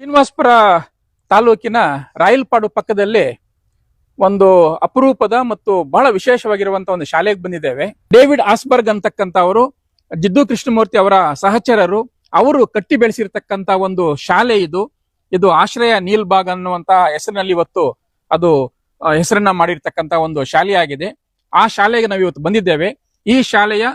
ಶ್ರೀನಿವಾಸಪುರ ತಾಲೂಕಿನ ರಾಯಲ್ಪಾಡು ಪಕ್ಕದಲ್ಲಿ ಒಂದು ಅಪರೂಪದ ಮತ್ತು ಬಹಳ ವಿಶೇಷವಾಗಿರುವಂತಹ ಒಂದು ಶಾಲೆಗೆ ಬಂದಿದ್ದೇವೆ. ಡೇವಿಡ್ ಆಸ್ಬರ್ಗ್ ಅಂತಕ್ಕಂತ ಅವರು ಜಿದ್ದು ಕೃಷ್ಣಮೂರ್ತಿ ಅವರ ಸಹಚರರು, ಅವರು ಕಟ್ಟಿ ಬೆಳೆಸಿರ್ತಕ್ಕಂತ ಒಂದು ಶಾಲೆ ಇದು. ಇದು ಆಶ್ರಯ ನೀಲ್ಬಾಗ್ ಅನ್ನುವಂತ ಹೆಸರಿನಲ್ಲಿ ಇವತ್ತು ಅದು ಹೆಸರನ್ನ ಮಾಡಿರ್ತಕ್ಕಂತ ಒಂದು ಶಾಲೆಯಾಗಿದೆ. ಆ ಶಾಲೆಗೆ ನಾವು ಇವತ್ತು ಬಂದಿದ್ದೇವೆ. ಈ ಶಾಲೆಯ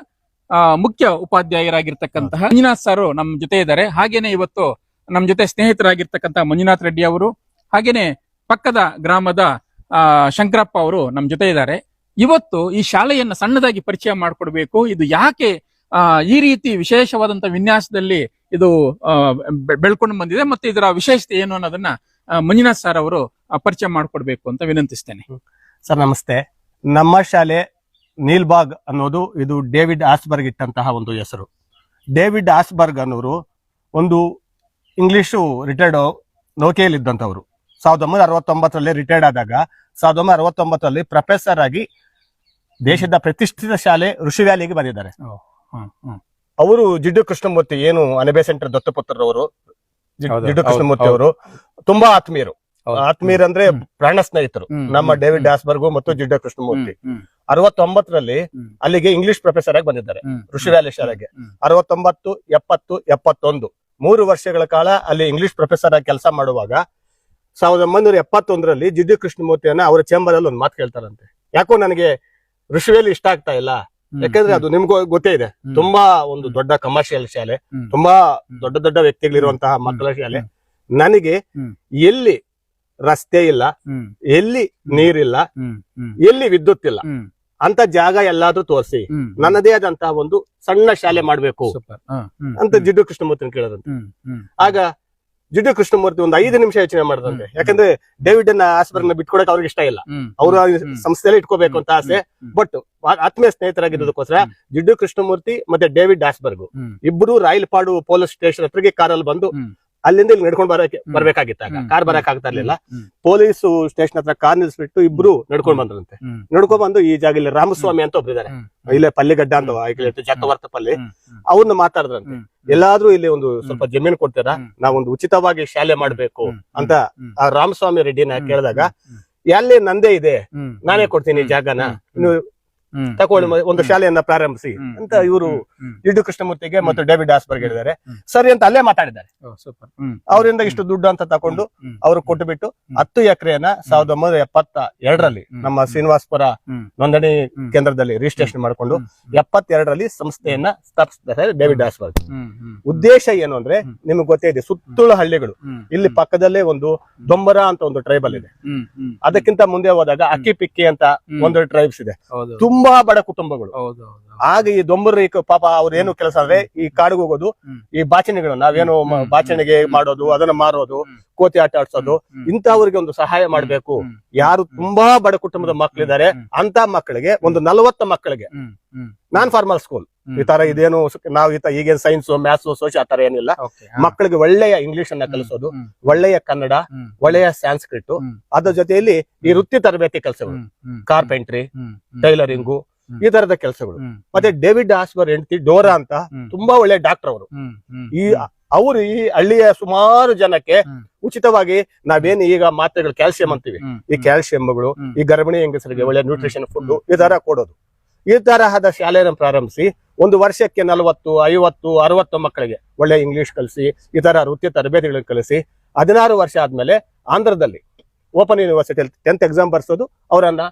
ಮುಖ್ಯ ಉಪಾಧ್ಯಾಯರಾಗಿರ್ತಕ್ಕಂತಹ ಮಂಜುನಾಥ್ ಸರ್ ನಮ್ಮ ಜೊತೆ ಇದ್ದಾರೆ. ಹಾಗೇನೆ ಇವತ್ತು ನಮ್ಮ ಜೊತೆ ಸ್ನೇಹಿತರಾಗಿರ್ತಕ್ಕಂಥ ಮಂಜುನಾಥ್ ರೆಡ್ಡಿ ಅವರು, ಹಾಗೇನೆ ಪಕ್ಕದ ಗ್ರಾಮದ ಶಂಕರಪ್ಪ ಅವರು ನಮ್ಮ ಜೊತೆ ಇದ್ದಾರೆ. ಇವತ್ತು ಈ ಶಾಲೆಯನ್ನು ಸಣ್ಣದಾಗಿ ಪರಿಚಯ ಮಾಡಿಕೊಡ್ಬೇಕು. ಇದು ಯಾಕೆ ಈ ರೀತಿ ವಿಶೇಷವಾದಂತ ವಿನ್ಯಾಸದಲ್ಲಿ ಇದು ಬೆಳ್ಕೊಂಡು ಬಂದಿದೆ ಮತ್ತೆ ಇದರ ವಿಶೇಷತೆ ಏನು ಅನ್ನೋದನ್ನ ಮಂಜುನಾಥ್ ಸರ್ ಅವರು ಪರಿಚಯ ಮಾಡಿಕೊಡ್ಬೇಕು ಅಂತ ವಿನಂತಿಸ್ತೇನೆ. ಸರ್, ನಮಸ್ತೆ. ನಮ್ಮ ಶಾಲೆ ನೀಲ್ಬಾಗ್ ಅನ್ನೋದು, ಇದು ಡೇವಿಡ್ ಆಸ್ಬರ್ಗ್ ಇಟ್ಟಂತಹ ಒಂದು ಹೆಸರು. ಡೇವಿಡ್ ಆಸ್ಬರ್ಗ್ ಅನ್ನೋರು ಒಂದು ಇಂಗ್ಲಿಷು ರಿಟೈರ್ಡ್ ನೌಕೆಯಲ್ಲಿದ್ದಂಥವ್ರು ಸಾವಿರದ ಒಂಬೈನೂರ ಅರವತ್ತೊಂಬತ್ತರಲ್ಲಿ ರಿಟೈರ್ಡ್ ಆದಾಗ ಸಾವಿರದ ಒಂಬೈನೂರ ಅರವತ್ತೊಂಬತ್ತರಲ್ಲಿ ಪ್ರೊಫೆಸರ್ ಆಗಿ ದೇಶದ ಪ್ರತಿಷ್ಠಿತ ಶಾಲೆ ಋಷಿ ವ್ಯಾಲಿಗೆ ಬಂದಿದ್ದಾರೆ. ಅವರು ಜಿಡ್ಡು ಕೃಷ್ಣಮೂರ್ತಿ ಏನು ಅನಬೆ ಸೆಂಟರ್ ದತ್ತಪುತ್ರರವರು ಜಿಡ್ಡು ಕೃಷ್ಣಮೂರ್ತಿ ಅವರು ತುಂಬಾ ಆತ್ಮೀಯರು. ಆತ್ಮೀರ್ ಆತ್ಮೀಯರು ಅಂದ್ರೆ ಪ್ರಾಣ ಸ್ನೇಹಿತರು. ನಮ್ಮ ಡೇವಿಡ್ ಡಾಸ್ಬರ್ಗು ಮತ್ತು ಜಿಡ್ಡ ಕೃಷ್ಣಮೂರ್ತಿ. ಅರವತ್ತೊಂಬತ್ತರಲ್ಲಿ ಅಲ್ಲಿಗೆ ಇಂಗ್ಲಿಷ್ ಪ್ರೊಫೆಸರ್ ಆಗಿ ಬಂದಿದ್ದಾರೆ. ಋಷಿ ವ್ಯಾಲಿ ಶಾಲೆಗೆ. ಅರವತ್ತೊಂಬತ್ತು ಎಪ್ಪತ್ತು ಎಪ್ಪತ್ತೊಂದು. ಮೂರು ವರ್ಷಗಳ ಕಾಲ ಅಲ್ಲಿ ಇಂಗ್ಲಿಷ್ ಪ್ರೊಫೆಸರ್ ಆಗಿ ಕೆಲಸ ಮಾಡುವಾಗ ಸಾವಿರದ ಒಂಬೈನೂರ ಎಪ್ಪತ್ತೊಂದರಲ್ಲಿ ಜಿಡ್ಡು ಕೃಷ್ಣಮೂರ್ತಿಯನ್ನ ಅವರ ಚೇಂಬರ್ ಅಲ್ಲಿ ಒಂದು ಮಾತು ಕೇಳ್ತಾರಂತೆ. ಯಾಕೋ ನನಗೆ ಋಷಿವೇಲಿ ಇಷ್ಟ ಆಗ್ತಾ ಇಲ್ಲ. ಯಾಕಂದ್ರೆ ಅದು ನಿಮ್ಗೂ ಗೊತ್ತೇ ಇದೆ. ತುಂಬಾ ಒಂದು ದೊಡ್ಡ ಕಮರ್ಷಿಯಲ್ ಶಾಲೆ ತುಂಬಾ ದೊಡ್ಡ ದೊಡ್ಡ ವ್ಯಕ್ತಿಗಳಿರುವಂತಹ ಮಕ್ಕಳ ಶಾಲೆ. ನನಗೆ ಎಲ್ಲಿ ರಸ್ತೆ ಇಲ್ಲ ಎಲ್ಲಿ ನೀರಿಲ್ಲ ಎಲ್ಲಿ ವಿದ್ಯುತ್ ಇಲ್ಲ. ಅಂತ ಜಾಗ ಎಲ್ಲಾದ್ರೂ ತೋರಿಸಿ. ನನ್ನದೇ ಆದಂತಹ ಒಂದು ಸಣ್ಣ ಶಾಲೆ ಮಾಡ್ಬೇಕು. ಅಂತ ಜಿಡ್ಡು ಕೃಷ್ಣಮೂರ್ತಿ ಕೇಳೋದಂತ. ಆಗ ಜಿಡ್ಡು ಕೃಷ್ಣಮೂರ್ತಿ ಒಂದು ಐದು ನಿಮಿಷ ಯೋಚನೆ ಮಾಡದಂತೆ. ಯಾಕಂದ್ರೆ ಡೇವಿಡ್ ಅನ್ನ ಆಸ್ಪರ್ನ ಬಿಟ್ಕೊಡಕ್ ಅವ್ರಿಗೆ ಇಷ್ಟ ಇಲ್ಲ. ಅವರು. ಸಂಸ್ಥೆಯಲ್ಲಿ ಇಟ್ಕೋಬೇಕು ಅಂತ ಆಸೆ. ಬಟ್ ಆತ್ಮೀಯ ಸ್ನೇಹಿತರಾಗಿರೋದಕ್ಕೋಸ್ಕರ. ಜಿಡ್ಡು ಕೃಷ್ಣಮೂರ್ತಿ ಮತ್ತೆ ಡೇವಿಡ್ ಆಸ್ಬರ್ಗ್ ಇಬ್ರು ಇಬ್ಬರು ರಾಯಲ್ಪಾಡು ಪೊಲೀಸ್ ಸ್ಟೇಷನ್ ಹತ್ರಗೆ ಕಾರಲ್ಲಿ ಬಂದು. ಅಲ್ಲಿಂದ ಇಲ್ಲಿ ನಡ್ಕೊಂಡ್ ಬರಕ್ಕೆ ಬರ್ಬೇಕಾಗಿತ್ತು. ಕಾರ್ ಬರಕ್ ಆಗ್ತಾ ಇರ್ಲಿಲ್ಲ ಪೊಲೀಸ್ ಸ್ಟೇಷನ್ ಹತ್ರ ಕಾರ್ ನಿಲ್ಸ್ಬಿಟ್ಟು ಇಬ್ರು ನಡ್ಕೊಂಡ್ ಬಂದ್ರಂತೆ. ನಡ್ಕೊಂಡ್ ಬಂದು ಈ ಜಾಗ ಇಲ್ಲಿ ರಾಮಸ್ವಾಮಿ ಅಂತ ಒಬ್ರಿದ್ದಾರೆ ಇಲ್ಲೇ ಪಲ್ಲಿಗಡ್ಡ ಅಂತ ಚಕ್ರವರ್ತ ಪಲ್ಲಿ. ಅವ್ರನ್ನ ಮಾತಾಡಿದ್ರಂತೆ. ಎಲ್ಲಾದ್ರೂ ಇಲ್ಲಿ ಒಂದು ಸ್ವಲ್ಪ ಜಮೀನು ಕೊಡ್ತೀರಾ. ನಾವೊಂದು ಉಚಿತವಾಗಿ ಶಾಲೆ ಮಾಡ್ಬೇಕು ಅಂತ ಆ ರಾಮಸ್ವಾಮಿ ರೆಡ್ಡಿನ ಕೇಳಿದಾಗ ಎಲ್ಲಿ ನಂದೇ ಇದೆ. ನಾನೇ ಕೊಡ್ತೀನಿ ಜಾಗನ. ಹ್ಮ್, ತಕೊಳ್ಳಿ ಒಂದು ಶಾಲೆಯನ್ನ ಪ್ರಾರಂಭಿಸಿ ಅಂತ ಇವರು ಇಡು. ಜಿಡ್ಡು ಕೃಷ್ಣಮೂರ್ತಿಗೆ ಮತ್ತು ಡೇವಿಡ್ ಆಸ್ಬರ್ಗ್ ಹೇಳಿದ್ದಾರೆ. ಸರಿ ಅಂತ ಅಲ್ಲೇ ಮಾತಾಡಿದ್ದಾರೆ. ಅವರಿಂದ ಇಷ್ಟು ದುಡ್ಡು ಅಂತ ತಕೊಂಡು ಅವರು ಕೊಟ್ಟು ಬಿಟ್ಟು ಹತ್ತು ಎಕರೆಯನ್ನ ಸಾವಿರದ ಒಂಬೈನೂರ ಎಪ್ಪತ್ತ ಎರಡರಲ್ಲಿ ನಮ್ಮ ಶ್ರೀನಿವಾಸಪುರ. ನೋಂದಣಿ ಕೇಂದ್ರದಲ್ಲಿ ರಿಜಿಸ್ಟ್ರೇಷನ್ ಮಾಡಿಕೊಂಡು ಎಪ್ಪತ್ತೆರಡರಲ್ಲಿ ಸಂಸ್ಥೆಯನ್ನ ಸ್ಥಾಪಿಸಿದ್ದಾರೆ ಡೇವಿಡ್ ಆಸ್ಬರ್ಗ್. ಉದ್ದೇಶ ಏನು ಅಂದ್ರೆ. ನಿಮ್ಗೆ ಗೊತ್ತೇ ಇದೆ ಸುತ್ತಲೂ ಹಳ್ಳಿಗಳು. ಇಲ್ಲಿ ಪಕ್ಕದಲ್ಲೇ ಒಂದು ದೊಂಬರ ಅಂತ ಒಂದು ಟ್ರೈಬಲ್ ಇದೆ. ಅದಕ್ಕಿಂತ ಮುಂದೆ ಹೋದಾಗ ಅಕ್ಕಿ ಪಿಕ್ಕಿ ಅಂತ. ಒಂದು ಟ್ರೈಬ್ಸ್ ಇದೆ. ಹೌದು. ತುಂಬಾ ಬಡ ಕುಟುಂಬಗಳು. ಆಗ ಈ ದೊಂಬರ ಪಾಪ ಅವ್ರ ಏನು ಕೆಲಸ ಅಂದ್ರೆ ಈ ಕಾಡಿಗೆ ಹೋಗೋದು ಈ ಬಾಚಣಿಗಳು ನಾವೇನು ಬಾಚಣಿಗೆ ಮಾಡೋದು ಅದನ್ನ ಮಾರೋದು. ಕೋತಿ ಆಟ ಆಡ್ಸೋದು ಇಂತವ್ರಿಗೆ ಒಂದು ಸಹಾಯ ಮಾಡ್ಬೇಕು. ಯಾರು ತುಂಬಾ ಬಡ ಕುಟುಂಬದ ಮಕ್ಕಳಿದ್ದಾರೆ ಅಂತ ಮಕ್ಕಳಿಗೆ ಒಂದು ನಲವತ್ತ ಮಕ್ಕಳಿಗೆ ನಾನ್ ಫಾರ್ಮಲ್ ಸ್ಕೂಲ್. ಈ ತರ ಇದೇನು ನಾವು ಈ ತರ ಈಗೇನ್ ಸೈನ್ಸ್ ಮ್ಯಾಥ್ಸ್ ಸೋಶಿ ಆ ತರ ಏನಿಲ್ಲ. ಮಕ್ಕಳಿಗೆ ಒಳ್ಳೆಯ ಇಂಗ್ಲಿಷ್ ಅನ್ನ ಕಲಿಸೋದು ಒಳ್ಳೆಯ ಕನ್ನಡ ಒಳ್ಳೆಯ ಸ್ಯಾನ್ಸ್ಕ್ರಿಟ್ ಅದ್ರ ಜೊತೆಯಲ್ಲಿ ಈ ವೃತ್ತಿ ತರಬೇತಿ ಕೆಲಸಗಳು. Carpentry tailoring. ಈ ತರದ ಕೆಲಸಗಳು. ಮತ್ತೆ ಡೇವಿಡ್ ಆಸ್ಬರ್ ಹೆಂಡತಿ ಡೋರಾ ಅಂತ ತುಂಬಾ ಒಳ್ಳೆ ಡಾಕ್ಟರ್ ಅವರು. ಈ ಅವರು ಈ ಹಳ್ಳಿಯ ಸುಮಾರು ಜನಕ್ಕೆ. ಉಚಿತವಾಗಿ ನಾವೇನು ಈಗ ಮಾತ್ರೆಗಳು ಕ್ಯಾಲ್ಸಿಯಂ ಅಂತೀವಿ. ಈ ಕ್ಯಾಲ್ಸಿಯಂಗಳು ಈ ಗರ್ಭಿಣಿ ಹೆಂಗಸರಿಗೆ ಒಳ್ಳೆ ನ್ಯೂಟ್ರಿಷನ್ ಫುಡ್. ಈ ತರ ಕೊಡೋದು. ಈ ತರಹದ ಶಾಲೆಯನ್ನು ಪ್ರಾರಂಭಿಸಿ ಒಂದು ವರ್ಷಕ್ಕೆ ನಲವತ್ತು ಐವತ್ತು ಅರವತ್ತು ಮಕ್ಕಳಿಗೆ ಒಳ್ಳೆ ಇಂಗ್ಲಿಷ್ ಕಲಿಸಿ ಈ ತರ ವೃತ್ತಿ ತರಬೇತಿಗಳನ್ನು ಕಲಿಸಿ ಹದಿನಾರು ವರ್ಷ ಆದ್ಮೇಲೆ ಆಂಧ್ರದಲ್ಲಿ ಓಪನ್ ಯೂನಿವರ್ಸಿಟಿಯಲ್ಲಿ ಟೆಂತ್ ಎಕ್ಸಾಮ್ ಬರ್ಸೋದು ಅವರನ್ನ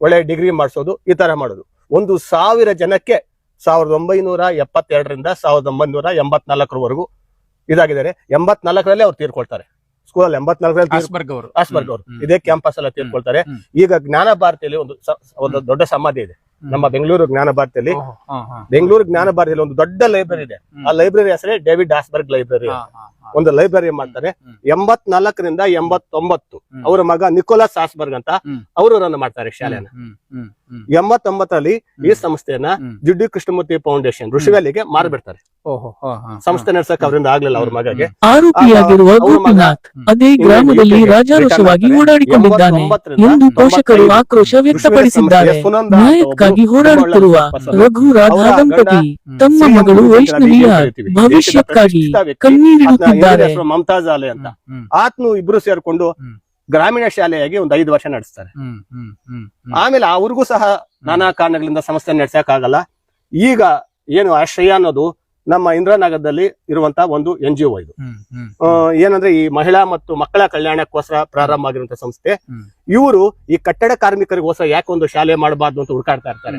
ಒಳ್ಳೆ ಡಿಗ್ರಿ ಮಾಡಿಸೋದು ಈ ತರ ಮಾಡೋದು. ಒಂದು ಸಾವಿರ ಜನಕ್ಕೆ ಸಾವಿರದ ಒಂಬೈನೂರ ಎಪ್ಪತ್ತೆರಡರಿಂದ ಸಾವಿರದ ಒಂಬೈನೂರ ಎಂಬತ್ನಾಲ್ಕರವರೆಗೂ ಇದಾಗಿದ್ದಾರೆ. ಎಂಬತ್ನಾಲ್ಕರಲ್ಲಿ ಅವ್ರು ತೀರ್ಕೊಳ್ತಾರೆ. ಸ್ಕೂಲಲ್ಲಿ ಎಂಬತ್ನಾಲ್ಕರಲ್ಲಿ ಅಸ್ಬರ್ಗ್ ಅವರು. ಇದೇ ಕ್ಯಾಂಪಸ್ ಎಲ್ಲ ತೀರ್ಕೊಳ್ತಾರೆ. ಈಗ ಜ್ಞಾನ ಭಾರತಿಯಲ್ಲಿ ಒಂದು ಒಂದು ದೊಡ್ಡ ಸಮಾಧಿ ಇದೆ. ನಮ್ಮ ಬೆಂಗಳೂರು ಜ್ಞಾನ ಭಾರತಿಯಲ್ಲಿ. ಬೆಂಗಳೂರು ಜ್ಞಾನ ಭಾರತಿಯಲ್ಲಿ ಒಂದು ದೊಡ್ಡ ಲೈಬ್ರರಿ ಇದೆ. ಆ ಲೈಬ್ರರಿ ಹೆಸರೇ ಡೇವಿಡ್ ಆಸ್ಬರ್ಗ್ ಲೈಬ್ರರಿ. ಒಂದು ಲೈಬ್ರರಿ ಮಾಡ್ತಾರೆ. ಎಂಬತ್ನಾಲ್ಕರಿಂದ ಎಂಬತ್ತೊಂಬತ್ತು. ಅವರ ಮಗ ನಿಕೋಲಸ್ ಆಸ್ಬರ್ಗ್ ಅಂತ. ಅವರು ರನ್ ಮಾಡ್ತಾರೆ ಶಾಲೆನ. ಎಂಬತ್ತೊಂಬತ್ತರಲ್ಲಿ ಈ. ಸಂಸ್ಥೆಯನ್ನ. ಜಿಡ್ಡಿ ಕೃಷ್ಣಮೂರ್ತಿ ಫೌಂಡೇಶನ್ ಋಷಿವೇಲಿಗೆ ಮಾರ್ಬಿಡ್ತಾರೆ. ಸಂಸ್ಥೆ ನಡ್ಸಕ್ ಅವರಿಂದ ಆಗ್ಲಿಲ್ಲ ಅವ್ರ ಮಗಗೆ. ಆರೋಪಿಯಾಗಿರುವ ಗೋಪಿನಾಥ್ ಅದೇ ಗ್ರಾಮದಲ್ಲಿ ರಾಜಾರೋಷವಾಗಿ ಓಡಾಡಿಕೊಂಡಿದ್ದಾನೆ. ಎಂದು ಪೋಷಕರು ಆಕ್ರೋಶ ವ್ಯಕ್ತಪಡಿಸಿದ್ದಾರೆ. ನ್ಯಾಯಕ್ಕಾಗಿ ಹೋರಾಡುತ್ತಿರುವ ರಘು ರಾಧಾ ದಂಪತಿ ತಮ್ಮ ಮಗಳು ವೈಷ್ಣವಿಯ ಭವಿಷ್ಯಕ್ಕಾಗಿ ಕಣ್ಣೀರಿಡುತ್ತಿದ್ದಾರೆ ಹೆಸರು ಮಮತಾಜ್ ಅಲೆ ಅಂತ. ಆತ್ನು ಇಬ್ರು ಸೇರ್ಕೊಂಡು ಗ್ರಾಮೀಣ ಶಾಲೆಯಾಗಿ ಒಂದ್ ಐದು ವರ್ಷ ನಡೆಸ್ತಾರೆ. ಆಮೇಲೆ ಅವ್ರಿಗೂ ಸಹ ನಾನಾ ಕಾರಣಗಳಿಂದ ಸಂಸ್ಥೆ ನಡೆಸಕ್ ಆಗಲ್ಲ ಈಗ ಏನು ಆಶ್ರಯ ಅನ್ನೋದು ನಮ್ಮ ಇಂದ್ರಾನಗರದಲ್ಲಿ ಇರುವಂತ ಒಂದು ಎನ್ ಜಿ ಒ ಇದು. ಏನಂದ್ರೆ ಈ ಮಹಿಳಾ ಮತ್ತು ಮಕ್ಕಳ ಕಲ್ಯಾಣಕ್ಕೋಸ್ಕರ ಪ್ರಾರಂಭ ಆಗಿರುವಂತ ಸಂಸ್ಥೆ. ಇವರು ಈ ಕಟ್ಟಡ ಕಾರ್ಮಿಕರಿಗೋಸ್ಕರ ಯಾಕೆ ಒಂದು ಶಾಲೆ ಮಾಡಬಾರ್ದು ಅಂತ ಹುಡುಕಾಡ್ತಾ ಇರ್ತಾರೆ.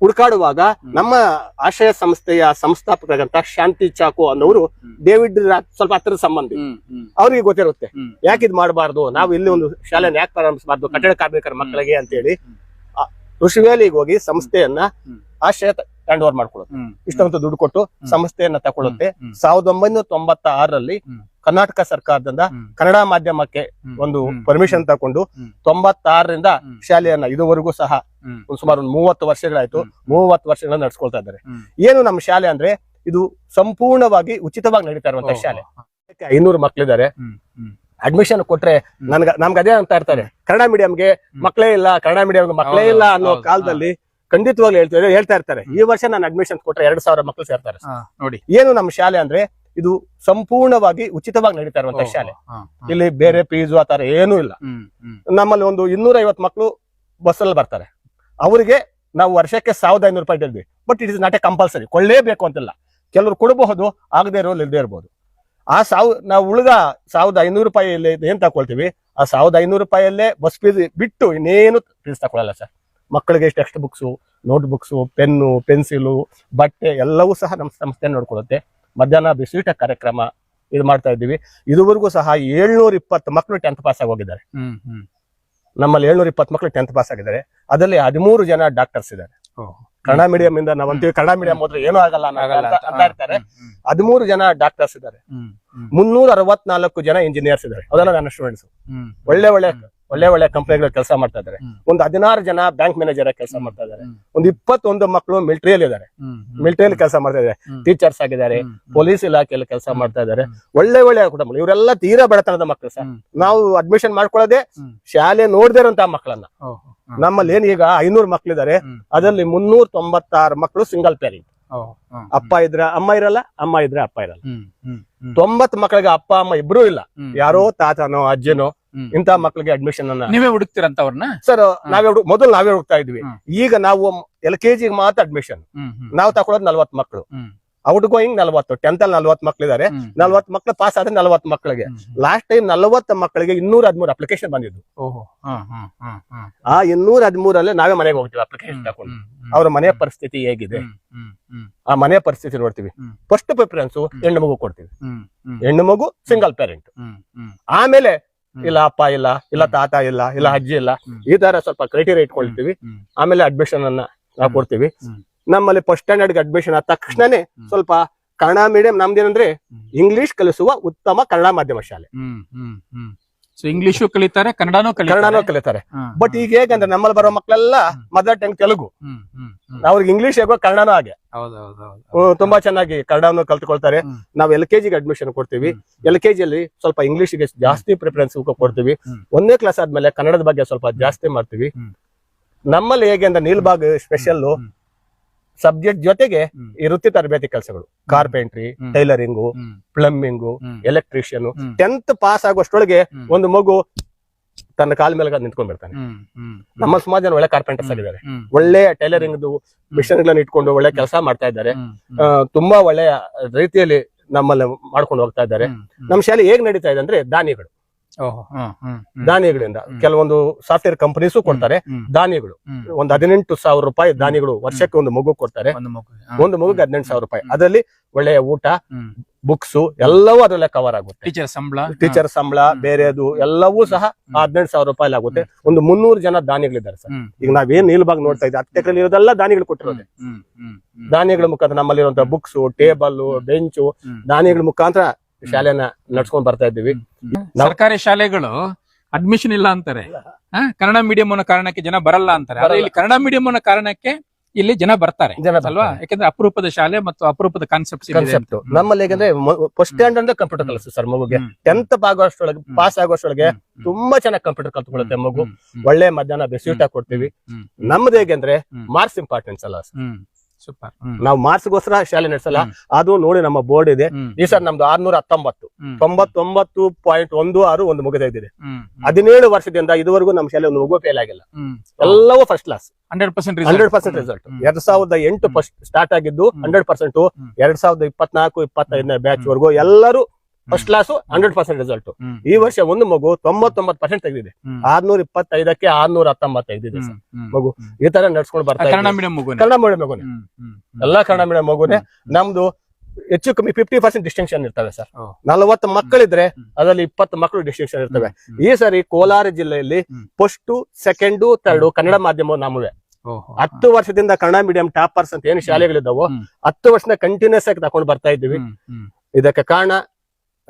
ಹುಡುಕಾಡುವಾಗ ನಮ್ಮ ಆಶ್ರಯ ಸಂಸ್ಥೆಯ ಸಂಸ್ಥಾಪಕರಾದಂತಹ ಶಾಂತಿ ಚಾಕು ಅನ್ನೋರು. ಡೇವಿಡ್ ಸ್ವಲ್ಪ ಹತ್ತಿರದ ಸಂಬಂಧಿ. ಅವ್ರಿಗೆ ಗೊತ್ತಿರುತ್ತೆ. ಯಾಕಿದ್ ಯಾಕೆ ಇದು ಮಾಡಬಾರ್ದು? ನಾವು ಇಲ್ಲಿ ಒಂದು ಶಾಲೆನ ಯಾಕೆ ಪ್ರಾರಂಭಿಸಬಾರ್ದು? ಕಟ್ಟಡ ಕಾರ್ಮಿಕರ ಮಕ್ಕಳಿಗೆ ಅಂತೇಳಿ. ಹ್ಮ್. ವ್ಯಾಲಿಗೆ ಹೋಗಿ ಸಂಸ್ಥೆಯನ್ನ. ಆಶ್ರಯ ಹ್ಯಾಂಡ್ ಓವರ್ ಮಾಡ್ಕೊಳ್ಳುತ್ತೆ ಇಷ್ಟೊಂದು ದುಡ್ಡು ಕೊಟ್ಟು ಸಂಸ್ಥೆಯನ್ನ ತಕೊಳ್ಳುತ್ತೆ ಸಾವಿರದ ಒಂಬೈನೂರ ತೊಂಬತ್ತ ಆರರಲ್ಲಿ ಕರ್ನಾಟಕ ಸರ್ಕಾರದಿಂದ ಕನ್ನಡ ಮಾಧ್ಯಮಕ್ಕೆ ಒಂದು ಪರ್ಮಿಷನ್ ತಕೊಂಡು ಹ್ಮ್. ತೊಂಬತ್ತಾರರಿಂದ ಶಾಲೆಯನ್ನ ಇದುವರೆಗೂ ಸಹ ಒಂದು ಸುಮಾರು ಒಂದು ಮೂವತ್ತು ವರ್ಷಗಳಾಯ್ತು. ಮೂವತ್ತು ವರ್ಷಗಳನ್ನ ನಡ್ಸ್ಕೊಳ್ತಾ ಇದ್ದಾರೆ. ಏನು ನಮ್ಮ ಶಾಲೆ ಅಂದ್ರೆ ಇದು ಸಂಪೂರ್ಣವಾಗಿ ಉಚಿತವಾಗಿ ನಡೀತಾ ಇರುವಂತಹ ಶಾಲೆ. ಐನೂರು ಹ್ಮ್. ಅಡ್ಮಿಷನ್ ಕೊಟ್ರೆ. ನನ್ಗ ನಮ್ಗೆ ಅದೇ ಅಂತ ಇರ್ತಾರೆ. ಕನ್ನಡ ಮೀಡಿಯಂಗೆ ಮಕ್ಕಳೇ ಇಲ್ಲ ಕನ್ನಡ ಮೀಡಿಯಂ ಮಕ್ಕಳೇ ಇಲ್ಲ ಅನ್ನೋ ಕಾಲದಲ್ಲಿ ಖಂಡಿತವಾಗ್ಲೂ ಹೇಳ್ತಾರೆ ಹೇಳ್ತಾ ಇರ್ತಾರೆ. ಈ ವರ್ಷ ನಾನು ಅಡ್ಮಿಷನ್ ಕೊಟ್ರೆ ಎರಡ್ ಸಾವಿರ ಮಕ್ಕಳು ಸೇರ್ತಾರೆ. ನೋಡಿ. ಏನು ನಮ್ಮ ಶಾಲೆ ಅಂದ್ರೆ ಇದು ಸಂಪೂರ್ಣವಾಗಿ ಉಚಿತವಾಗಿ ನಡೀತಾ ಇರುವಂತ ಶಾಲೆ. ಇಲ್ಲಿ ಬೇರೆ ಫೀಸು ಆ ತರ ಏನೂ ಇಲ್ಲ. ನಮ್ಮಲ್ಲಿ ಒಂದು ಇನ್ನೂರ ಐವತ್ ಮಕ್ಕಳು ಬಸ್ಸಲ್ಲಿ ಬರ್ತಾರೆ. ಅವರಿಗೆ ನಾವು ವರ್ಷಕ್ಕೆ ಸಾವಿರದ ಐನೂರು ರೂಪಾಯಿ but it is not a compulsory ಕೊಳ್ಳೇಬೇಕು ಅಂತಿಲ್ಲ. ಕೆಲವರು ಕೊಡಬಹುದು ಆಗದೆ ಇರೋಲ್ಲಿ ಇಲ್ಲದೆ ಇರ್ಬೋದು. ಆ ಸಾವ್ ನಾವು ಉಳಿದ ಸಾವಿರದ ಐನೂರು ರೂಪಾಯಿಯಲ್ಲಿ ಏನ್ ತಗೊಳ್ತೀವಿ? ಆ ಸಾವಿರದ ಐನೂರು ರೂಪಾಯಿಯಲ್ಲೇ ಬಸ್ ಫೀಸ್ ಬಿಟ್ಟು ಇನ್ನೇನು ಫೀಸ್ ತಗೊಳ್ಳಲ್ಲ ಸರ್. ಮಕ್ಕಳಿಗೆ text books note books pen pencil ಬಟ್ಟೆ ಎಲ್ಲವೂ ಸಹ ನಮ್ಮ ಸಂಸ್ಥೆ ನೋಡ್ಕೊಳುತ್ತೆ ಮಧ್ಯಾಹ್ನ ಬಿಸಿಯೂಟ ಕಾರ್ಯಕ್ರಮ ಇದು ಮಾಡ್ತಾ ಇದ್ದೀವಿ. ಇದುವರೆಗೂ ಸಹ ಏಳ್ನೂರ ಇಪ್ಪತ್ತು ಮಕ್ಕಳು ಟೆಂತ್ ಪಾಸ್ ಆಗೋಗಿದ್ದಾರೆ. ನಮ್ಮಲ್ಲಿ ಏಳ್ನೂರ ಇಪ್ಪತ್ತು ಮಕ್ಕಳು ಟೆಂತ್ ಪಾಸ್ ಆಗಿದ್ದಾರೆ. ಅದರಲ್ಲಿ ಹದಿಮೂರು ಜನ ಡಾಕ್ಟರ್ಸ್ ಇದ್ದಾರೆ. ಕನ್ನಡ ಮೀಡಿಯಂ ಇಂದ ನಾವಂತೀವಿ ಕನ್ನಡ ಮೀಡಿಯಂ ಹೋದ್ರೆ ಏನೂ ಆಗಲ್ಲ ಅಂತ- ಇರ್ತಾರೆ. ಹದಿಮೂರು ಜನ ಡಾಕ್ಟರ್ಸ್ ಇದ್ದಾರೆ. ಮುನ್ನೂರ ಅರವತ್ನಾಲ್ಕು ಜನ ಇಂಜಿನಿಯರ್ಸ್ ಇದ್ದಾರೆ. ಅದನ್ನ ನನ್ನ ಸ್ಟೂಡೆಂಟ್ಸ್ ಒಳ್ಳೆ ಒಳ್ಳೆ ಒಳ್ಳೆ ಒಳ್ಳೆ ಕಂಪನಿಗಳು ಕೆಲಸ ಮಾಡ್ತಾ ಇದ್ದಾರೆ. ಒಂದ್ ಹದಿನಾರು ಜನ ಬ್ಯಾಂಕ್ ಮ್ಯಾನೇಜರ್ ಕೆಲಸ ಮಾಡ್ತಾ ಇದ್ದಾರೆ. ಒಂದ್ ಇಪ್ಪತ್ತೊಂದು ಮಕ್ಕಳು ಮಿಲಿಟರಿಯಲ್ಲಿ ಇದಾರೆ. ಮಿಲಿಟರಿಯಲ್ಲಿ ಕೆಲಸ ಮಾಡ್ತಾ ಇದ್ದಾರೆ. ಟೀಚರ್ಸ್ ಆಗಿದ್ದಾರೆ. ಪೊಲೀಸ್ ಇಲಾಖೆಯಲ್ಲಿ ಕೆಲಸ ಮಾಡ್ತಾ ಇದ್ದಾರೆ. ಒಳ್ಳೆ ಒಳ್ಳೆ ಕುಟುಂಬ ಇವರೆಲ್ಲ ತೀರಾ ಬಡತನದ ಮಕ್ಕಳು ಸರ್. ನಾವು ಅಡ್ಮಿಷನ್ ಮಾಡ್ಕೊಳ್ಳೋದೇ ಶಾಲೆ ನೋಡದೇ ಇರುವಂತಹ ಮಕ್ಕಳನ್ನ. ನಮ್ಮಲ್ಲಿ ಏನ್ ಈಗ ಐನೂರು ಮಕ್ಳಿದ್ದಾರೆ. ಅದರಲ್ಲಿ ಮುನ್ನೂರ ತೊಂಬತ್ತಾರು ಮಕ್ಕಳು ಸಿಂಗಲ್ ಪೇರೆಂಟ್. ಅಪ್ಪ ಇದ್ರ ಅಮ್ಮ ಇರಲ್ಲ ಅಮ್ಮ ಇದ್ರೆ ಅಪ್ಪ ಇರಲ್ಲ. ತೊಂಬತ್ ಮಕ್ಕಳಿಗೆ ಅಪ್ಪ ಅಮ್ಮ ಇಬ್ರು ಇಲ್ಲ ಯಾರೋ ತಾತನೋ ಅಜ್ಜನೋ. ಇಂತ ಮಕ್ಕಳಿಗೆ ಅಡ್ಮಿಷನ್ ಅನ್ನ ನೀವೇ ಹುಡುಕ್ತಿರಂತ ಅವ್ರನ್ನ ಸರ್ ನಾವೇ ಹುಡುಕ್ ಮೊದಲು ನಾವೇ ಹುಡುಕ್ತಾ ಇದ್ವಿ ಈಗ ನಾವು ಎಲ್ ಕೆ ಜಿಗೆ ಮಾತ್ರ ಅಡ್ಮಿಷನ್. ನಾವು ತಕೊಳ್ಳೋದು ನಲ್ವತ್ ಮಕ್ಕಳು. ಔಟ್ ಗೋಯಿಂಗ್ ನಲ್ವತ್ತು ಟೆಂತ್ ಅಲ್ಲಿ ನಲ್ವತ್ತು ಮಕ್ಕಳಿದ್ದಾರೆ ನಲ್ವತ್ತು ಮಕ್ಕಳು ಪಾಸ್ ಆದ್ರೆ ನಲ್ವತ್ ಮಕ್ಕಳಿಗೆ. ಲಾಸ್ಟ್ ಟೈಮ್ ನಲ್ವತ್ತು ಮಕ್ಕಳಿಗೆ ಇನ್ನೂರ ಹದಿಮೂರು ಅಪ್ಲಿಕೇಶನ್ ಬಂದಿದ್ದು. ಆ ಇನ್ನೂರ ಹದಿಮೂರಲ್ಲೇ ನಾವೇ ಮನೆಗೆ ಹೋಗ್ತೀವಿ ಅಪ್ಲಿಕೇಶನ್ ತಗೊಂಡು. ಅವ್ರ ಮನೆ ಪರಿಸ್ಥಿತಿ ಹೇಗಿದೆ? ಆ ಮನೆ ಪರಿಸ್ಥಿತಿ ನೋಡ್ತೀವಿ. ಫಸ್ಟ್ ಪ್ರಿಫರೆನ್ಸ್ ಹೆಣ್ಣು ಮಗು ಕೊಡ್ತೀವಿ. ಹೆಣ್ಣು ಮಗು ಸಿಂಗಲ್ ಪೇರೆಂಟ್. ಆಮೇಲೆ. ಇಲ್ಲ ಅಪ್ಪ ಇಲ್ಲ ಇಲ್ಲ ತಾತ ಇಲ್ಲ ಇಲ್ಲ ಅಜ್ಜಿ ಇಲ್ಲ ಈ ತರ ಸ್ವಲ್ಪ ಕ್ರೈಟೀರಿಯಾ ಇಟ್ಕೊಳ್ತೀವಿ. ಆಮೇಲೆ ಅಡ್ಮಿಷನ್ ಅನ್ನ ನಾವು ಕೊಡ್ತೀವಿ. ನಮ್ಮಲ್ಲಿ ಫಸ್ಟ್ ಸ್ಟ್ಯಾಂಡರ್ಡ್ ಅಡ್ಮಿಷನ್ ಆದ ತಕ್ಷಣನೇ ಸ್ವಲ್ಪ ಕನ್ನಡ ಮೀಡಿಯಂ ನಮ್ದೇನಂದ್ರೆ ಇಂಗ್ಲಿಷ್ ಕಲಿಸುವ ಉತ್ತಮ ಕನ್ನಡ ಮಾಧ್ಯಮ ಶಾಲೆ ಇಂಗ್ಲಿಷು ಕಲಿತಾರೆ ಕನ್ನಡನೂ ಕನ್ನಡನೂ ಕಲಿತಾರೆ ಬಟ್. ಈಗ ಹೇಗಂದ್ರೆ ನಮ್ಮಲ್ಲಿ ಬರೋ ಮಕ್ಕಳೆಲ್ಲ ಮದರ್ ಟಂಗ್ ತೆಲುಗು. ಅವ್ರಿಗೆ ಇಂಗ್ಲಿಷ್ ಹೇಗೋ ಕನ್ನಡನೂ ಹಾಗೆ. ತುಂಬಾ ಚೆನ್ನಾಗಿ ಕನ್ನಡವನ್ನು ಕಲ್ತ್ಕೊಳ್ತಾರೆ. ನಾವು ಎಲ್ ಕೆ ಜಿಗೆ ಅಡ್ಮಿಷನ್ ಕೊಡ್ತೀವಿ. ಎಲ್ ಕೆ ಜಿಯಲ್ಲಿ ಸ್ವಲ್ಪ ಇಂಗ್ಲಿಷ್ಗೆ ಜಾಸ್ತಿ ಪ್ರಿಫರೆನ್ಸ್ ಕೊಡ್ತೀವಿ ಒಂದೇ ಒಂದನೇ ಕ್ಲಾಸ್ ಆದ್ಮೇಲೆ ಕನ್ನಡದ ಬಗ್ಗೆ ಸ್ವಲ್ಪ ಜಾಸ್ತಿ ಮಾಡ್ತೀವಿ. ನಮ್ಮಲ್ಲಿ ಹೇಗೆ ಅಂದ್ರೆ ನೀಲ್ಬಾಗ್ ಸ್ಪೆಷಲ್. ಸಬ್ಜೆಕ್ಟ್ ಜೊತೆಗೆ. ಈ ವೃತ್ತಿ ತರಬೇತಿ ಕೆಲಸಗಳು. Carpentry tailoring plumbing electrician. Tenth pass ಆಗುವಷ್ಟೊಳಗೆ ಒಂದು ಮಗು ತನ್ನ ಕಾಲ ಮೇಲೆ ನಿಂತ್ಕೊಂಡ್ಬಿಡ್ತಾನೆ. ನಮ್ಮ ಸುಮಾರು ಜನ ಒಳ್ಳೆ ಕಾರ್ಪೆಂಟರ್ಸ್ ಆಗಿದ್ದಾರೆ. ಒಳ್ಳೆ ಟೈಲರಿಂಗ್ ಮಿಷನ್ ಗಳನ್ನ ಇಟ್ಕೊಂಡು ಒಳ್ಳೆ ಕೆಲಸ ಮಾಡ್ತಾ ಇದ್ದಾರೆ. ತುಂಬಾ ಒಳ್ಳೆಯ ರೀತಿಯಲ್ಲಿ ನಮ್ಮಲ್ಲಿ ಮಾಡ್ಕೊಂಡು ಹೋಗ್ತಾ ಇದ್ದಾರೆ. ನಮ್ಮ ಶಾಲೆ ಹೇಗ್ ನಡೀತಾ ಇದೆ ಅಂದ್ರೆ ದಾನಿಗಳು. ದಾನಿಗಳಿಂದ. ಕೆಲವೊಂದು ಸಾಫ್ಟ್ವೇರ್ ಕಂಪನೀಸು ಕೊಡ್ತಾರೆ. ದಾನಿಗಳು. ಒಂದು ಹದಿನೆಂಟು ಸಾವಿರ ರೂಪಾಯಿ ದಾನಿಗಳು ವರ್ಷಕ್ಕೆ ಒಂದು ಮಗು ಕೊಡ್ತಾರೆ. ಒಂದು ಮಗುಗೆ ಹದಿನೆಂಟು ಸಾವಿರ ರೂಪಾಯಿ. ಅದರಲ್ಲಿ ಒಳ್ಳೆಯ ಊಟ. ಬುಕ್ಸ್ ಎಲ್ಲವೂ ಅದರಲ್ಲೇ ಕವರ್ ಆಗುತ್ತೆ. ಟೀಚರ್ ಸಂಬಳ ಟೀಚರ್ ಸಂಬಳ. ಬೇರೆದು ಎಲ್ಲವೂ ಸಹ ಹದಿನೆಂಟು ಸಾವಿರ ರೂಪಾಯಿ ಆಗುತ್ತೆ. ಒಂದು ಮುನ್ನೂರು ಜನ ದಾನಿಗಳಿದ್ದಾರೆ ಸರ್. ನಾವ್ ಈಗ ನಾವೇನ್ ನೀಲ್ಬಾಗ್ ನೋಡ್ತಾ ಇದ್ದೀವಿ ಹತ್ತು ಇರೋದೆಲ್ಲ ದಾನಿಗಳು ಕೊಟ್ಟಿರೋದು. ದಾನಿಗಳ ಮುಖಾಂತರ ನಮ್ಮಲ್ಲಿರುವಂತಹ ಬುಕ್ಸ್ ಟೇಬಲ್ ಬೆಂಚು. ದಾನಿಗಳ ಮುಖಾಂತರ ಶಾಲೆನ ನಡ್ಸ್ಕೊಂಡ್ ಬರ್ತಾ ಇದ್ದೀವಿ. ಸರ್ಕಾರಿ ಶಾಲೆಗಳು ಅಡ್ಮಿಷನ್ ಇಲ್ಲ ಅಂತಾರೆ. ಹಾ, ಕನ್ನಡ ಮೀಡಿಯಂ ಅನ್ನೋ ಕಾರಣಕ್ಕೆ ಜನ ಬರಲ್ಲ ಅಂತಾರೆ. ಆದ್ರೆ ಇಲ್ಲಿ ಕನ್ನಡ ಮೀಡಿಯಂ ಅನ್ನೋ ಕಾರಣಕ್ಕೆ ಇಲ್ಲಿ ಜನ ಬರ್ತಾರೆ. ಜನ ಅಲ್ವಾ? ಯಾಕಂದ್ರೆ ಅಪರೂಪದ ಶಾಲೆ ಮತ್ತು ಅಪರೂಪದ ಕಾನ್ಸೆಪ್ಟ್ ಕಾನ್ಸೆಪ್ಟ್ ನಮ್ಮಲ್ಲಿ ಹೇಗಂದ್ರೆ ಫಸ್ಟ್ ಸ್ಟ್ಯಾಂಡ್ ಅಂದ್ರೆ ಕಂಪ್ಯೂಟರ್ ಕಲಿಸ್ತು ಸರ್ ಮಗುಗೆ. ಟೆಂತ್ ಆಗುವಷ್ಟೊಳಗೆ ಪಾಸ್ ಆಗುವಷ್ಟೊಳಗೆ ತುಂಬಾ ಚೆನ್ನಾಗಿ ಕಂಪ್ಯೂಟರ್ ಕಲ್ತ್ಕೊಳ್ಳುತ್ತೆ ಮಗು. ಒಳ್ಳೆ ಮಧ್ಯಾಹ್ನ ಬೆಸಿಯೂಟ ಕೊಡ್ತೀವಿ. ನಮ್ದು ಹೇಗೆ ಅಂದ್ರೆ ಮಾರ್ಕ್ಸ್ ಇಂಪಾರ್ಟೆನ್ಸ್ ಅಲ್ಲ ಸೂಪರ್ ನಾವು ಮಾರ್ಸ್ಗೋಸ್ಕರ ಶಾಲೆ ನಡೆಸಲ್ಲ. ಅದು ನೋಡಿ ನಮ್ಮ ಬೋರ್ಡ್ ಇದೆ. ಈ ಸರ್ ನಮ್ದು ಆರ್ನೂರ ಹತ್ತೊಂಬತ್ತು. ತೊಂಬತ್ತೊಂಬತ್ತು ಪಾಯಿಂಟ್ ಒಂದು ಆರು ಒಂದು ಮುಗಿದಿದೆ ಹದಿನೇಳು ವರ್ಷದಿಂದ ಇದುವರೆಗೂ ನಮ್ಮ ಶಾಲೆ ಒಂದು ಮಗು ಫೇಲ್ ಆಗಿಲ್ಲ. ಎಲ್ಲವೂ first class hundred percent hundred percent result. ಎರಡ್ ಸಾವಿರದ ಎಂಟು ಫಸ್ಟ್ ಸ್ಟಾರ್ಟ್ ಆಗಿದ್ದು. Hundred percent. ಎರಡ್ ಸಾವಿರದ ಇಪ್ಪತ್ನಾಲ್ಕು ಇಪ್ಪತ್ತೈದನೇ ಬ್ಯಾಚ್ ವರೆಗೂ ಎಲ್ಲರೂ first class hundred percent result ಈ ವರ್ಷ ಒಂದು ಮಗು ತೊಂಬತ್ತೊಂಬತ್ತು ಪರ್ಸೆಂಟ್ ತೆಗೆದಿದೆ. ಆರ್ನೂರ ಇಪ್ಪತ್ತೈದಕ್ಕೆ ಆರ್ನೂರ ಹತ್ತೊಂಬತ್ತು ತೆಗೆದಿದೆ ಮಗು. ಈ ತರ ನಡ್ಸ್ಕೊಂಡು ಬರ್ತಾರೆ ಕನ್ನಡ ಮೀಡಿಯಂ ಮಗುನೆ? ಎಲ್ಲಾ ಕನ್ನಡ ಮೀಡಿಯಂ ಮಗುನೆ. ನಮ್ದು ಹೆಚ್ಚು ಕಮ್ಮಿ ಫಿಫ್ಟಿ ಪರ್ಸೆಂಟ್ ಡಿಸ್ಟಿಂಕ್ಷನ್ ಇರ್ತವೆ ಸರ್. ನಲವತ್ತು ಮಕ್ಕಳಿದ್ರೆ. ಅದರಲ್ಲಿ ಇಪ್ಪತ್ತು ಮಕ್ಕಳು ಡಿಸ್ಟಿಂಕ್ಷನ್ ಇರ್ತವೆ. ಈ ಸರಿ ಕೋಲಾರ ಜಿಲ್ಲೆಯಲ್ಲಿ. ಫಸ್ಟ್ ಸೆಕೆಂಡ್ ಥರ್ಡ್ ಕನ್ನಡ ಮಾಧ್ಯಮ ನಮ್ಮವೆ ಹತ್ತು ವರ್ಷದಿಂದ ಕನ್ನಡ ಮೀಡಿಯಂ ಟಾಪರ್ಸ್ ಅಂತ ಏನು ಶಾಲೆಗಳಿದ್ದಾವೋ. ಹತ್ತು ವರ್ಷದ ಕಂಟಿನ್ಯೂಸ್ ಆಗಿ ತಗೊಂಡು ಬರ್ತಾ ಇದ್ದೀವಿ. ಇದಕ್ಕೆ ಕಾರಣ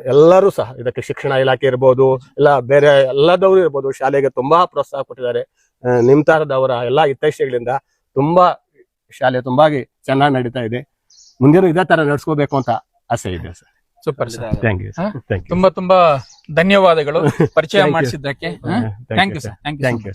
ಎಲ್ಲರೂ ಸಹ ಇದಕ್ಕೆ ಶಿಕ್ಷಣ ಇಲಾಖೆ ಇರ್ಬೋದು ಇಲ್ಲ ಬೇರೆ ಎಲ್ಲದವರು ಇರ್ಬೋದು ಶಾಲೆಗೆ ತುಂಬಾ ಪ್ರೋತ್ಸಾಹ ಕೊಟ್ಟಿದ್ದಾರೆ. ಆ, ನಿಮ್ ತರದವರ ಎಲ್ಲಾ ಹಿತೈಷಿಗಳಿಂದ ತುಂಬಾ ಶಾಲೆ ತುಂಬಾಗಿ ಚೆನ್ನಾಗಿ ನಡೀತಾ ಇದೆ. ಮುಂದಿನ ಇದೇ ತರ ನಡ್ಸ್ಕೋಬೇಕು ಅಂತ ಆಸೆ ಇದೆ sir. Super sir thank you ತುಂಬಾ ತುಂಬಾ ಧನ್ಯವಾದಗಳು. ಪರಿಚಯ ಮಾಡಿಸಿದ್ದಕ್ಕೆ. Thank you sir thank you thank you